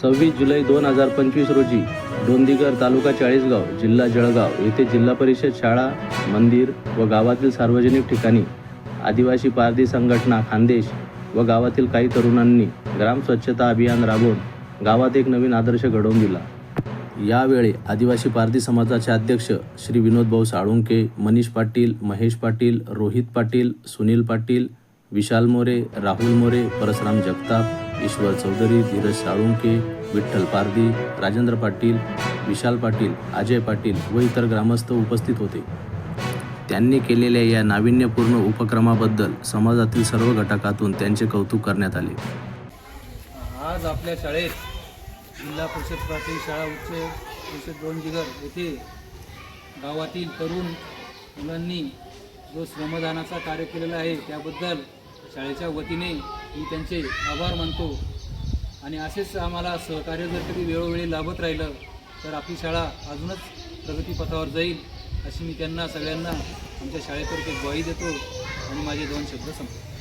सव्वीस जुलै दोन हजार पंचवीस रोजी डोंदीगर तालुका चाळीसगाव जिल्हा जळगाव येथे जिल्हा परिषद शाळा मंदिर व गावातील सार्वजनिक ठिकाणी आदिवासी पारधी संघटना खानदेश व गावातील काही तरुणांनी ग्राम स्वच्छता अभियान राबवून गावात एक नवीन आदर्श घडवून दिला. यावेळी आदिवासी पारधी समाजाचे अध्यक्ष श्री विनोद भाऊ साळुंके मनीष पाटील महेश पाटील रोहित पाटील सुनील पाटील विशाल मोरे राहुल मोरे परसराम जगताप ईश्वर चौधरी धीरज साळुंके विठ्ठल पारदी राजेंद्र पाटील विशाल पाटील अजय पाटील व इतर ग्रामस्थ उपस्थित होते. त्यांनी केलेल्या या नाविन्यपूर्ण उपक्रमाबद्दल समाजातील सर्व घटकातून त्यांचे कौतुक करण्यात आले. आज आपल्या शाळेत जिल्हा परिषद प्राथमिक शाळा उच्च परिषद दोन जिगर येथे गावातील तरुण मुलांनी जो श्रमदानाचा कार्य केलेला आहे त्याबद्दल शाळेच्या वतीने मी त्यांचे आभार मानतो. आणि असेच आम्हाला सहकार्य जर कधी वेळोवेळी लाभत राहिलं तर आपली शाळा अजूनच प्रगतीपथावर जाईल अशी मी त्यांना सगळ्यांना आमच्या शाळेतर्फे ग्वाही देतो. आणि माझे दोन शब्द संपतो